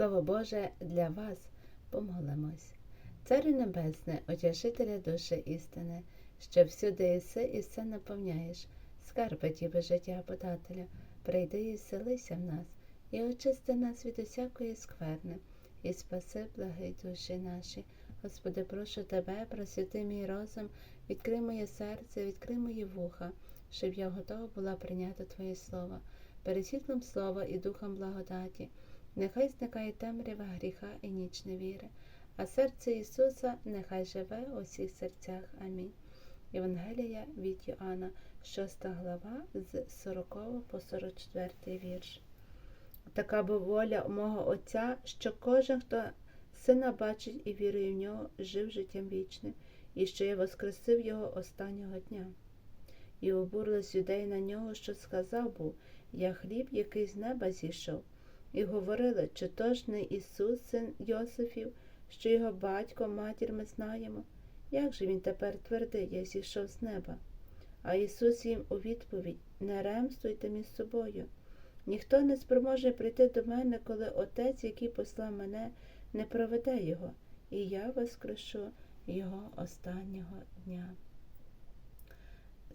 Слово Боже для вас помолимось. Царю Небесне, утішителя душі істини, що всюди єси і все наповняєш, скарби діби життя подателя, прийди і вселися в нас, і очисти нас від усякої скверни, і спаси благи душі наші. Господи, прошу Тебе, просвіти мій розум, відкрий моє серце, відкрий мої вуха, щоб я готова була прийняти Твоє Слово, перед світлом Слова і духом благодаті. Нехай зникає темрява гріха і ніч невіри, а серце Ісуса нехай живе у всіх серцях. Амінь. Євангелія від Йоанна, 6 глава, з 40 по 44 вірш. Така бо воля мого Отця, що кожен, хто сина бачить і вірує в нього, жив життям вічним, і що я воскресив його останнього дня. І обурились юдеї на нього, що сказав був Я хліб, який з неба зійшов. І говорили, чи то ж не Ісус, син Йосифів, що його батько, матір ми знаємо, як же він тепер твердить, я зійшов з неба? А Ісус їм у відповідь не ремствуйте між собою. Ніхто не спроможе прийти до мене, коли Отець, який послав мене, не проведе його, і я воскрешу його останнього дня.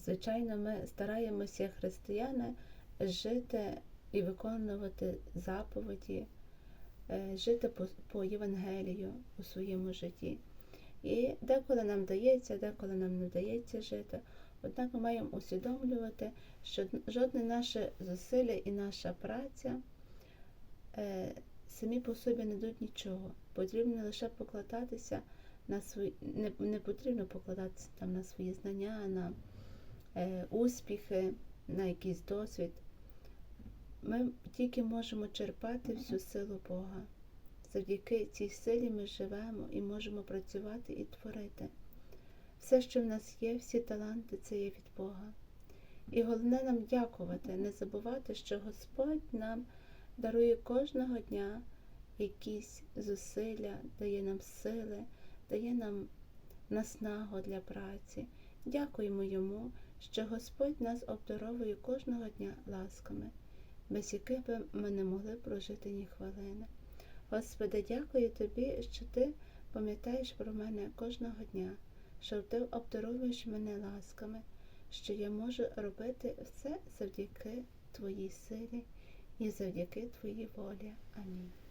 Звичайно, ми стараємося, християни, жити і виконувати заповіді, е, жити по, Євангелію у своєму житті. І деколи нам дається, деколи нам не вдається жити. Однак ми маємо усвідомлювати, що жодне наше зусилля і наша праця е, самі по собі не дають нічого. Потрібно лише покладатися на свої, не, не потрібно покладатися там на свої знання, на е, успіхи, на якийсь досвід. Ми тільки можемо черпати всю силу Бога. Завдяки цій силі ми живемо і можемо працювати і творити. Все, що в нас є, всі таланти, це є від Бога. І головне нам дякувати, не забувати, що Господь нам дарує кожного дня якісь зусилля, дає нам сили, дає нам наснагу для праці. Дякуємо Йому, що Господь нас обдаровує кожного дня ласками, без яких би ми не могли прожити ні хвилини. Господи, дякую Тобі, що Ти пам'ятаєш про мене кожного дня, що Ти обдаровуєш мене ласками, що я можу робити все завдяки Твоїй силі і завдяки Твоїй волі. Амінь.